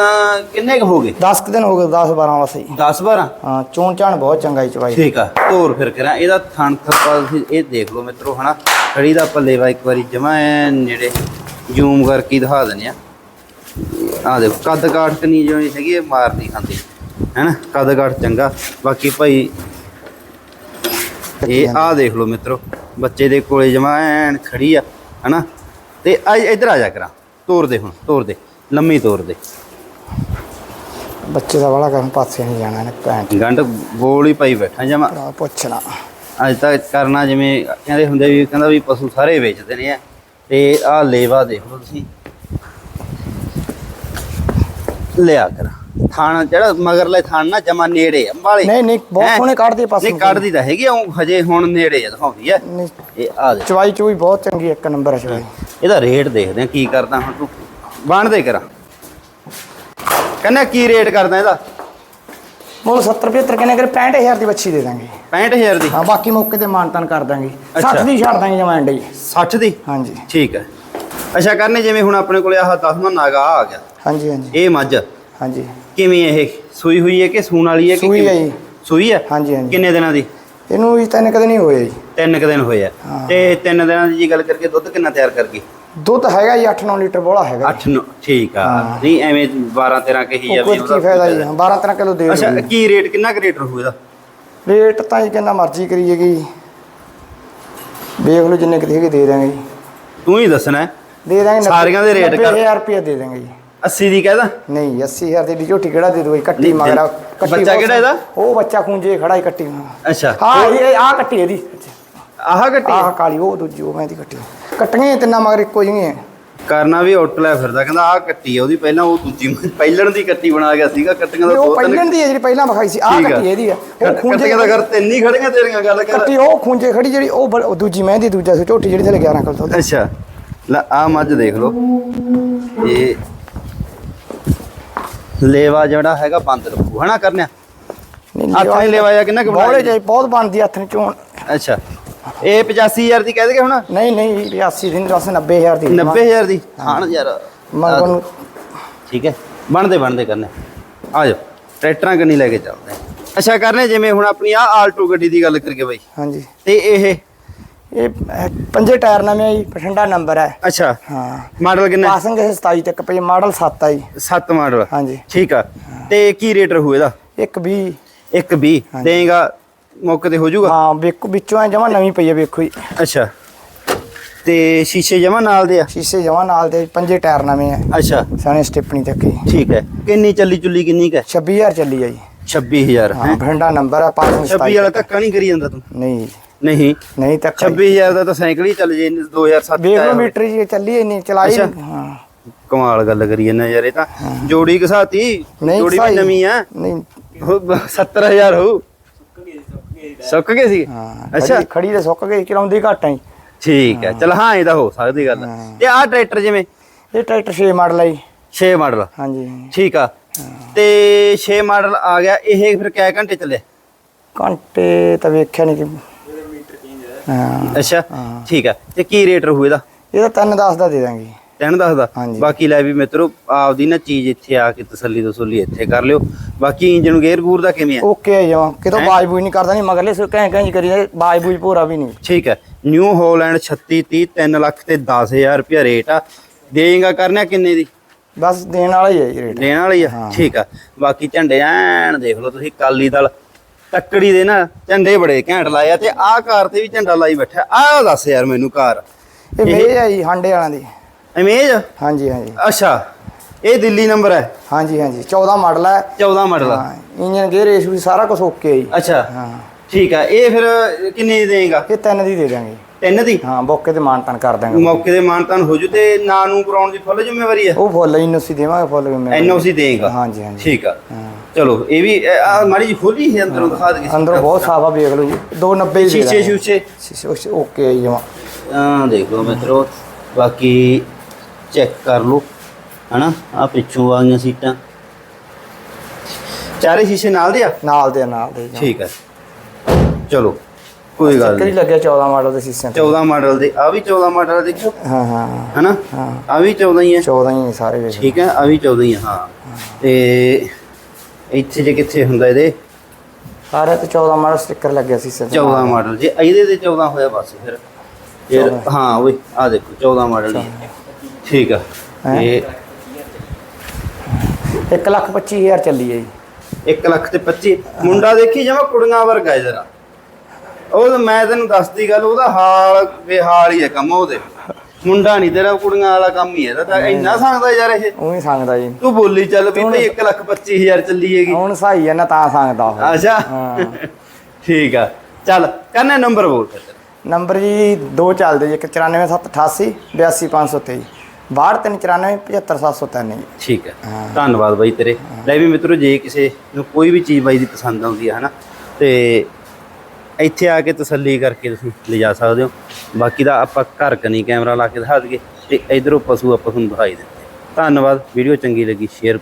S1: ਕਿੰਨੇ ਕੁ ਹੋ ਗਏ?
S2: 10 ਕੁ ਦਿਨ ਹੋ ਗਏ 10 12 ਬਸ ਜੀ
S1: 10 12
S2: ਹਾਂ ਚੋਣ ਚਾਣ ਬਹੁਤ ਚੰਗਾ ਜੀ ਚਵਾਈ।
S1: ਠੀਕ ਆ ਤੋਰ ਫਿਰ ਕਰਾਂ। ਇਹਦਾ ਥਣ ਥੱਪਾ ਤੁਸੀਂ ਇਹ ਦੇਖ ਲਓ ਮਿੱਤਰੋ ਹਨਾ? ਖੜੀ ਦਾ ਪੱਲੇ ਵਾ ਇੱਕ ਵਾਰੀ ਜਮਾ ਨੇੜੇ ਜ਼ੂਮ ਕਰਕੇ ਹੀ ਦਿਖਾ ਦਿੰਦੇ ਆ। ਆ ਦੇਖੋ ਕੱਦ ਕਾਠ ਕਨੀ ਜਿਵੇਂ ਹੈਗੀ ਇਹ ਮਾਰ ਨਹੀਂ ਖਾਂਦੀ। ਹੈਨਾ? ਕੱਦ ਕਾਠ ਚੰਗਾ। ਬਾਕੀ ਭਾਈ ਇਹ ਆ ਦੇਖ ਲਓ ਮਿੱਤਰੋ ਬੱਚੇ ਦੇ ਕੋਲੇ ਜਮਾ ਐਨ ਖੜੀ ਆ ਹਨਾ? ਤੇ ਆ ਇੱਧਰ ਆ ਜਾ ਕਰਾਂ। ਤੋਰ ਦੇ ਹੁਣ ਤੋਰ ਦੇ। ਲੰਮੀ ਤੋਰ ਦੇ
S2: ਬੱਚੇ ਦਾ ਵਾਲਾ ਕਰਨ ਪਾਸੇ ਨਹੀਂ ਜਾਣਾ ਨੇ ਪੈਂਟ
S1: ਗੰਢ ਗੋਲ ਹੀ ਪਾਈ ਬੈਠਾ ਜਮਾ
S2: ਭਰਾ ਪੁੱਛਣਾ।
S1: ਅੱਜ ਤੱਕ ਕਰਨਾ ਜਿਵੇਂ ਕਹਿੰਦੇ ਹੁੰਦੇ ਵੀ ਕਹਿੰਦਾ ਵੀ ਪਸ਼ੂ ਸਾਰੇ ਵੇਚਦੇ ਨੇ ਆ। ਤੇ ਆਹ ਲੇਵਾ ਦੇਖ ਲਓ ਤੁਸੀਂ। ਲਿਆ ਕਰ। ਥਾਣ ਜਿਹੜਾ ਮਗਰਲੇ ਥਾਣ ਨਾ ਜਮਾ ਨੇੜੇ ਆ
S2: ਨਹੀਂ ਨਹੀਂ ਬਹੁਤ ਸੋਹਣੇ ਕੱਢਦੀ ਪਾਸੇ
S1: ਨਹੀਂ ਕੱਢਦੀ ਤਾਂ ਹੈਗੀ ਆ ਊਂ ਹਜੇ ਹੁਣ ਨੇੜੇ ਆ ਦਿਖਾਉਂਦੀ ਆ।
S2: ਨਹੀਂ
S1: ਇਹ ਆ ਦੇ
S2: ਚਵਾਈ ਚੂਈ ਬਹੁਤ ਚੰਗੀ ਇੱਕ ਨੰਬਰ ਹੈ ਚਵਾਈ।
S1: ਇਹਦਾ ਰੇਟ ਦੇਖਦੇ ਆ ਕੀ ਕਰਦਾ ਹੁਣ ਤੂੰ। ਬਣਦੇ ਕਰਾਂ। ਕਹਿੰਦਾ ਕੀ ਰੇਟ ਕਰਦਾ ਇਹਦਾ?
S2: ਮੁੱਲ 70 75 ਕਿੰਨੇ ਕਰੇ 65000 ਦੀ ਬੱਚੀ ਦੇ ਦਾਂਗੇ।
S1: 65000 ਦੀ?
S2: ਹਾਂ ਬਾਕੀ ਮੌਕੇ ਤੇ ਮਾਨਤਨ ਕਰ ਦਾਂਗੇ।
S1: ਅੱਛਾ।
S2: 60 ਦੀ ਛੱਡ ਦਾਂਗੇ ਜਮਾਂ ਐਂਡ ਜੀ
S1: 60 ਦੀ?
S2: ਹਾਂਜੀ।
S1: ਠੀਕ ਹੈ। ਅੱਛਾ ਕਰਨੇ ਜਿਵੇਂ ਹੁਣ ਆਪਣੇ ਕੋਲੇ ਆਹ 10ਵਾਂ ਨਾਗਾ ਆ ਗਿਆ।
S2: ਹਾਂਜੀ ਹਾਂਜੀ।
S1: ਇਹ ਮੱਝ?
S2: ਹਾਂਜੀ।
S1: ਕਿਵੇਂ ਇਹ? ਸੂਈ ਹੋਈ ਹੈ ਕਿ ਸੂਣ ਵਾਲੀ ਹੈ ਕਿ
S2: ਸੂਈ ਹੈ।
S1: ਸੂਈ ਹੈ?
S2: ਹਾਂਜੀ ਹਾਂਜੀ।
S1: ਕਿੰਨੇ ਦਿਨਾਂ ਦੀ?
S2: ਇਹਨੂੰ ਵੀ ਤਿੰਨ ਕਦੇ ਨਹੀਂ ਹੋਏ ਜੀ।
S1: ਤਿੰਨ ਕੁ ਦਿਨ ਹੋਏ। ਤੇ ਤਿੰਨ ਦਿਨਾਂ ਦੀ ਜੀ ਗੱਲ ਕਰਕੇ ਦੁੱਧ ਕਿੰਨਾ ਤਿਆਰ ਕਰ ਗਈ
S2: ਦੁੱਧ ਹੈਗਾ ਜੀ 8-9 ਲੀਟਰ ਬੋਲਾ ਹੈਗਾ
S1: 8 9 ਠੀਕ ਆ। ਨਹੀਂ ਐਵੇਂ 12 13 ਕਹੀ
S2: ਉਹ
S1: ਜਾਵੇ
S2: ਕੁਝ ਕੀ ਫਾਇਦਾ ਜੀ 12-13 ਕਿਲੋ ਦੇ
S1: ਅੱਛਾ
S2: ਦਿਓ
S1: ਕੀ ਰੇਟ ਕਿੰਨਾ ਕੁ ਰੇਟ ਰਹੂ ਇਹਦਾ?
S2: ਰੇਟ ਤਾਂ ਜੀ ਕਿੰਨਾ ਮਰਜ਼ੀ ਕਰੀਏਗੀ ਦੇਖ ਲਓ ਜਿੰਨੇ ਕਿਤੇ ਹੈਗੇ ਦੇ ਦਾਂਗੇ ਜੀ।
S1: ਤੂੰ ਹੀ ਦੱਸਣਾ ਹੈ।
S2: ਦੇ ਦਾਂਗੇ
S1: ਸਾਰੀਆਂ ਦੇ ਰੇਟ ਕਰ।
S2: 90000 ਰੁਪਏ ਦੇ ਦਾਂਗੇ ਜੀ।
S1: 80 ਦੀ ਕਹਿਦਾ?
S2: ਨਹੀਂ 80000 ਦੀ ਝੋਟੀ ਕਿਹੜਾ ਦੇ ਦੋ ਕੱਟੀ
S1: ਨਹੀਂ,
S2: ਮਗਰਾ
S1: ਬੱਚਾ ਕਿਹੜਾ ਇਹਦਾ?
S2: ਉਹ ਬੱਚਾ ਖੂੰਜੇ ਖੜਾ ਹੀ ਕੱਟੀ
S1: ਅੱਛਾ।
S2: ਹਾਂ ਇਹ ਆਹ ਕੱਟੀ ਇਹਦੀ।
S1: ਆਹ ਗੱਟੀ
S2: ਆਹ ਕਾਲੀ ਉਹ ਦੂਜੀ ਉਹ ਮੈਂ ਦੀ ਕੱਟੀ ਕੱਟੀਆਂ ਹੀ ਤਿੰਨਾਂ ਮਗਰ ਇੱਕੋ ਜਿਹੀਆਂ
S1: ਕਰਨਾ ਵੀ ਉੱਟ ਲੈ ਫਿਰਦਾ ਕਹਿੰਦਾ ਆਹ ਕੱਟੀ ਆ ਉਹਦੀ ਪਹਿਲਾਂ ਉਹ ਦੂਜੀ ਪਹਿਲਣ ਦੀ ਕੱਟੀ ਬਣਾ ਗਿਆ ਸੀਗਾ ਕੱਟੀਆਂ ਦਾ
S2: ਉਹ
S1: ਦੋ ਤਿੰਨ
S2: ਦੀ ਹੈ ਜਿਹੜੀ ਪਹਿਲਾਂ ਵਿਖਾਈ ਸੀ ਆਹ
S1: ਠੀਕ ਆ।
S2: ਕੱਟੀ ਇਹਦੀ ਆ। ਉਹ ਖੂੰਜੇ
S1: ਕੱਟੀਆਂ ਦਾ ਕਰ ਤਿੰਨ ਹੀ ਖੜੀਆਂ ਤੇਰੀਆਂ ਗੱਲ ਕਰ।
S2: ਕੱਟੀ ਉਹ ਖੂੰਜੇ ਖੜੀ ਜਿਹੜੀ ਉਹ ਬੜ- ਉਹ ਦੂਜੀ ਮਹਿੰਦੀ ਦੂਜਾ ਸੀ ਝੋਟੀ ਜਿਹੜੀ ਥਲੇ 11 ਕਿਲੋ ਦੁੱਧ
S1: ਅੱਛਾ ਲੈ ਆ ਮੱਝ ਦੇਖ ਲਓ। ਇਹ ਲੇਵਾ ਜਿਹੜਾ ਹੈਗਾ ਬੰਦ ਰੱਖੂ ਹਨਾ ਕਰਨਿਆ? ਹੱਥ ਨਹੀਂ ਲੇਵਾਇਆ ਕਿੰਨਾ ਕੁ ਬਣਾਇਆ?
S2: ਬੋਲੇ ਜਾਈ ਬਹੁਤ ਬਣਦੀ ਹੱਥ ਨੇ ਚੋਣ।
S1: ਅੱਛਾ। ਇਹ 85000 ਦੀ ਕਹਿ ਦੇਗੇ ਹੁਣ?
S2: ਨਹੀਂ ਨਹੀਂ 82 ਦਿਨ ਦਸ 90000 ਦੀ।
S1: 90000 ਦੀ? ਹਾਂ। ਯਾਰ।
S2: ਮੰਗਣ ਨੂੰ
S1: ਠੀਕ ਹੈ। ਬਣਦੇ ਬਣਦੇ ਕਰਨੇ। ਆ ਜਾਓ। ਟਰੈਕਟਰਾਂ ਕੰਨੀ ਲੈ ਕੇ ਚੱਲਦੇ। ਅੱਛਾ ਕਰਨੇ ਜਿਵੇਂ ਹੁਣ ਆਪਣੀ ਆ ਆਲਟੋ ਗੱਡੀ ਦੀ ਗੱਲ ਕਰੀਏ ਬਾਈ।
S2: ਹਾਂਜੀ।
S1: ਤੇ ਇਹ?
S2: ਇਹ ਪੰਜੇ ਟਾਇਰ ਨਵੇਂ ਆ ਜੀ ਪਠੰਡਾ ਨੰਬਰ ਹੈ।
S1: ਅੱਛਾ।
S2: ਹਾਂ।
S1: ਮਾਡਲ ਕਿੰਨਾ?
S2: ਪਾਸਿੰਗ ਇਹ 27 ਤੱਕ ਪਈ ਮਾਡਲ 7 ਆ ਜੀ।
S1: 7 ਮਾਡਲ।
S2: ਹਾਂਜੀ।
S1: ਠੀਕ ਆ। ਤੇ ਕੀ ਰੇਟ ਰਹੂ ਇਹਦਾ?
S2: ਇੱਕ ਵੀ
S1: ਇੱਕ 20
S2: ਹਾਂਜੀ।
S1: ਦੇਗਾ ਮੌਕੇ ਤੇ ਹੋ ਜਾਊਗਾ
S2: ਹਾਂ ਵੇਖੋ ਵਿੱਚੋਂ ਐ ਜਮਾ ਨਵੀਂ ਪਈ ਹੈ ਵੇਖੋ ਜੀ।
S1: ਅੱਛਾ। ਤੇ ਸ਼ੀਸ਼ੇ ਜਮਾ ਨਾਲ ਦੇ ਆ?
S2: ਸ਼ੀਸ਼ੇ ਜਮਾ ਨਾਲ ਦੇ ਪੰਜੇ ਟਾਇਰ ਨਵੇਂ ਆ।
S1: ਅੱਛਾ।
S2: ਸਾਨੇ ਸਟਿਪਣੀ ਤੱਕ ਹੀ
S1: ਠੀਕ ਹੈ। ਕਿੰਨੀ ਚੱਲੀ ਚੁੱਲੀ ਕਿੰਨੀ ਕੁ ਹੈ?
S2: 26000 ਚੱਲੀ ਆ ਜੀ।
S1: 26000
S2: ਹਾਂ? ਬਠਿੰਡਾ ਨੰਬਰ ਆ ਪਾਸਿੰਗ
S1: 26 ਵਾਲਾ ਧੱਕਾ ਨਹੀਂ ਕਰੀ ਜਾਂਦਾ ਤੂੰ?
S2: ਨਹੀਂ।
S1: ਨਹੀਂ।
S2: ਨਹੀਂ ਤੱਕ
S1: 26000 ਦਾ ਤਾਂ ਸਾਈਕਲ ਹੀ ਚੱਲ ਜੇ 2007
S2: ਵੇਖ
S1: ਚ
S2: ਲਓ
S1: ਆਇਆ
S2: ਮੀਟਰ ਜੀ ਚੱਲੀ ਇੰਨੀ ਚਲਾਈ। ਹਾਂ।
S1: ਕਮਾਲ ਗੱਲ ਕਰੀ ਜਾਂਦਾ ਯਾਰ ਇਹ ਤਾਂ ਜੋੜੀ ਘਸਾਤੀ। ਜੋੜੀ ਵੀ ਨਵੀਂ ਆ।
S2: ਨਹੀਂ।
S1: ਉਹ 70000 ਹੋਊ। ਸੁੱਕ ਗਏ ਸੀ?
S2: ਹਾਂ
S1: ਅੱਛਾ।
S2: ਖੜੀ- ਤੇ ਸੁੱਕ ਗਈ ਚਲਾਉਂਦੀ ਘੱਟ ਆਈ
S1: ਠੀਕ ਹੈ ਚਲ ਹਾਂ ਇਹਦਾ ਹੋ ਸਕਦੀ ਗੱਲ। ਤੇ ਆਹ ਟਰੈਕਟਰ ਜਿਵੇਂ?
S2: ਇਹ ਟਰੈਕਟਰ 6 ਮਾਡਲ ਆ ਜੀ।
S1: 6 ਮਾਡਲ।
S2: ਹਾਂਜੀ।
S1: ਠੀਕ ਆ। ਤੇ 6 ਮਾਡਲ ਆ ਗਿਆ ਇਹ ਫਿਰ ਕਿੰਨੇ ਘੰਟੇ ਚੱਲੇ?
S2: ਘੰਟੇ ਤਾਂ ਵੇਖਿਆ ਨਹੀਂ ਕਿ ਹਾਂ।
S1: ਅੱਛਾ। ਠੀਕ ਆ। ਤੇ ਕੀ ਰੇਟ ਰਹੂ ਇਹਦਾ?
S2: ਇਹਦਾ 3 10 ਦਾ ਦੇ ਦਾਂਗੇ।
S1: ਤੈਨੂੰ ਦੱਸਦਾ।
S2: ਹਾਂਜੀ।
S1: ਬਾਕੀ ਲੈ ਵੀ ਮਿੱਤਰੋ ਆਪਦੀ ਨਾ ਚੀਜ਼ ਇੱਥੇ ਆ ਕੇ ਤਸੱਲੀ ਤਸੱਲੀ ਇੱਥੇ ਕਰ ਲਿਓ। ਬਾਕੀ ਇੰਜਨ ਗੇਅਰ ਗੂਰ ਦਾ ਕਿਵੇਂ ਆ?
S2: ਓਕੇ ਆ ਜਮਾ। ਕਿਤੋਂ
S1: ਹੈਂ?
S2: ਬਾਜ ਬੂਜ ਨਹੀਂ ਕਰਦਾ ਨਹੀਂ ਮਗਰਲੇ ਸੋ ਕਹਿ ਕਹਿ ਕਰੀ ਜਾਂਦੇ, ਬਾਜ ਬੂਜ ਪੂਰਾ ਵੀ ਨਹੀਂ।
S1: ਠੀਕ ਹੈ ਨਿਊ ਹਾਲੈਂਡ 36 30 3 ਲੱਖ ਤੇ 10000 ਰੁਪਇਆ ਰੇਟ ਆ। ਦੇਗਾ ਕਰਨਾ ਕਿੰਨੇ ਦੀ?
S2: ਬਸ ਦੇਣ ਵਾਲਾ ਹੀ ਹੈ ਜੀ ਰੇਟ।
S1: ਦੇਣ ਵਾਲੀ ਆ?
S2: ਹਾਂ।
S1: ਠੀਕ ਆ। ਬਾਕੀ ਝੰਡੇ ਐਨ ਦੇਖ ਲਓ ਤੁਸੀਂ ਕਾਲੀ ਦਲ। ਤੱਕੜੀ ਦੇ ਨਾ ਝੰਡੇ ਬੜੇ ਘੈਂਟ ਲਾਏ ਆ ਤੇ ਆਹ ਕਾਰ ਤੇ ਵੀ ਝੰਡਾ ਲਾਈ ਬੈਠਾ। ਆਹ ਦੱਸ ਯਾਰ ਮੈਨੂੰ ਕਾਰ।
S2: ਇਹ ਮੇਜ ਹੈ ਜੀ ਹਾਂਡੇ ਵਾਲਾਂ ਦੀ।
S1: ਇਮੇਜ?
S2: ਹਾਂਜੀ ਹਾਂਜੀ।
S1: ਅੱਛਾ ਇਹ ਦਿੱਲੀ ਨੰਬਰ ਹੈ।
S2: ਹਾਂਜੀ ਹਾਂਜੀ 14 ਮਾਡਲ ਹੈ।
S1: 14 ਮਾਡਲ
S2: ਹਾਂ ਇੰਜਨ ਗੇਅਰ ਏਸ ਵੀ ਸਾਰਾ ਕੁਝ ਓਕੇ ਹੈ ਜੀ।
S1: ਅੱਛਾ
S2: ਹਾਂ।
S1: ਠੀਕ ਆ ਇਹ ਫਿਰ ਕਿੰਨੇ ਦੀ ਦੇਗਾ
S2: ਇਹ ਤਿੰਨ ਦੀ ਦੇ ਦਾਂਗੇ
S1: ਤਿੰਨ ਦੀ?
S2: ਹਾਂ ਬੋਕੇ ਤੇ ਮਾਨਤਨ ਕਰ ਦਾਂਗੇ
S1: ਮੌਕੇ ਦੇ ਮਾਨਤਾਨ ਹੋ ਜੂ ਤੇ ਨਾਂ ਨੂੰ ਕਰਾਉਣ ਦੀ ਫੁੱਲ ਜ਼ਿੰਮੇਵਾਰੀ ਹੈ?
S2: ਉਹ ਫੁੱਲ ਹੀ ਨਸੀ ਦੇਵਾਂਗੇ ਫੁੱਲ ਵੀ ਮੈਂ
S1: ਐਨਓਸੀ ਦੇਗਾ
S2: ਹਾਂਜੀ ਹਾਂਜੀ।
S1: ਠੀਕ ਆ।
S2: ਹਾਂ।
S1: ਚਲੋ ਇਹ ਵੀ ਆ ਮਾੜੀ ਜੀ ਖੋਲੀ ਹੈ ਅੰਦਰੋਂ ਦਿਖਾ ਦੇ
S2: ਅੰਦਰੋਂ ਬਹੁਤ ਸਾਫ਼ ਆ ਵੇਖ ਲਓ ਜੀ। 290 ਹੀ ਦੇ
S1: ਸ਼ੀਸ਼ੇ। ਸ਼ੂਸ਼ੇ।
S2: ਓਕੇ ਜਮਾਂ।
S1: ਆ ਦੇਖ ਮਿੱਤਰੋ ਬਾਕੀ ਚੈੱਕ ਕਰ ਲਓ ਹਨਾ? ਆ ਪਿੱਛੋਂ ਆ ਗਈਆਂ ਸੀਟਾਂ। ਚਾਰੇ ਸ਼ੀਸ਼ੇ ਨਾਲ ਦੇ ਆ?
S2: ਨਾਲ ਦੇ ਨਾਲ ਦੇ ਜੀ।
S1: ਠੀਕ ਆ। ਚਲੋ ਕੋਈ ਗੱਲ
S2: ਚੱਕਰ ਹੀ
S1: ਨਹੀਂ।
S2: ਲੱਗਿਆ 14 ਮਾਡਲ ਦੇ ਸ਼ੀਸ਼ਿਆਂ ਤੇ।
S1: 14 ਮਾਡਲ ਦੇ ਆ ਵੀ 14 ਮਾਡਲ ਦੇਖੋ
S2: ਹਾਂ ਹਾਂ।
S1: ਹਨਾ?
S2: ਹਾਂ।
S1: ਆ ਵੀ 14 ਹੀ ਹੈ
S2: 14 ਹੀ ਨੇ ਸਾਰੇ ਵੇਖ।
S1: ਠੀਕ ਹੈ ਆ ਵੀ 14 ਹੀ ਹੈ ਹਾਂ। ਤੇ ਇੱਥੇ ਜੇ ਕਿੱਥੇ ਹੁੰਦਾ ਇਹਦੇ?
S2: ਸਾਰੇ ਤੇ 14 ਮਾਡਲ ਸਟicker ਲੱਗਿਆ ਸ਼ੀਸ਼ੇ ਤੇ।
S1: 14 ਮਾਡਲ ਜੇ ਇਹਦੇ ਤੇ 14 ਹੋਇਆ ਬਸ ਫਿਰ। ਫਿਰ ਹਾਂ ਓਏ ਆ ਦੇਖੋ 14 ਮਾਡਲ ਹੀ ਹੈ। ਠੀਕ ਆ।
S2: ਹੈਂ?
S1: ਇਹ
S2: 1 ਲੱਖ 25 ਹਜ਼ਾਰ ਚੱਲੀ ਹੈ ਜੀ।
S1: 1 ਲੱਖ ਤੇ 25 ਮੁੰਡਾ ਦੇਖੀ ਜਾਵਾ ਕੁੜੀਆਂ ਵਰਗਾ ਹੈ ਜਰਾ। ਉਹ ਤਾਂ ਮੈਂ ਤੈਨੂੰ ਦੱਸਦੀ ਗੱਲ ਉਹਦਾ ਹਾਲ ਬੇਹਾਲ ਹੀ ਹੈ ਕੰਮ ਉਹਦੇ। ਮੁੰਡਾ ਨਹੀਂ ਤੇਰਾ ਕੁੜੀਆਂ ਵਾਲਾ ਕੰਮ ਹੀ ਹੈ ਇਹਦਾ। ਤਾਂ ਇੰਨਾ ਸੰਗਦਾ ਯਾਰ ਇਹ।
S2: ਉਹ ਹੀ ਸੰਗਦਾ ਜੀ।
S1: ਤੂੰ ਬੋਲੀ ਚੱਲ ਵੀ ਭਈ 1 ਲੱਖ 25 ਹਜ਼ਾਰ ਚੱਲੀ ਹੈਗੀ।
S2: ਹੁਣ ਸਹੀ ਹੈ ਨਾ ਤਾਂ ਸੰਗਦਾ ਉਹ।
S1: ਅੱਛਾ।
S2: ਹਾਂ।
S1: ਠੀਕ ਆ। ਚੱਲ ਕਹਿੰਦਾ ਨੰਬਰ ਬੋਲ ਫਿਰ।
S2: ਨੰਬਰ ਜੀ ਦੋ ਚੱਲਦੇ ਜੀ ਇੱਕ 94788 82523 62394 75703 ਜੀ।
S1: ਠੀਕ ਹੈ। ਧੰਨਵਾਦ ਬਾਈ ਤੇਰੇ। ਲੈ ਵੀ ਮਿੱਤਰੋ ਜੇ ਕਿਸੇ ਨੂੰ ਕੋਈ ਵੀ ਚੀਜ਼ ਬਾਈ ਦੀ ਪਸੰਦ ਆਉਂਦੀ ਹੈ ਹਨਾ ਤੇ ਇੱਥੇ ਆ ਕੇ ਤਸੱਲੀ ਕਰਕੇ ਤੁਸੀਂ ਲਿਜਾ ਸਕਦੇ ਹੋ। ਬਾਕੀ ਦਾ ਆਪਾਂ ਘਰ ਕਨੀ ਕੈਮਰਾ ਲਾ ਕੇ ਦਿਖਾ ਦਈਏ ਤੇ ਇਧਰੋਂ ਪਸ਼ੂ ਆਪਾਂ ਤੁਹਾਨੂੰ ਦਿਖਾਈ ਦਿੱਤੇ ਧੰਨਵਾਦ ਵੀਡੀਓ ਚੰਗੀ ਲੱਗੀ ਸ਼ੇਅਰ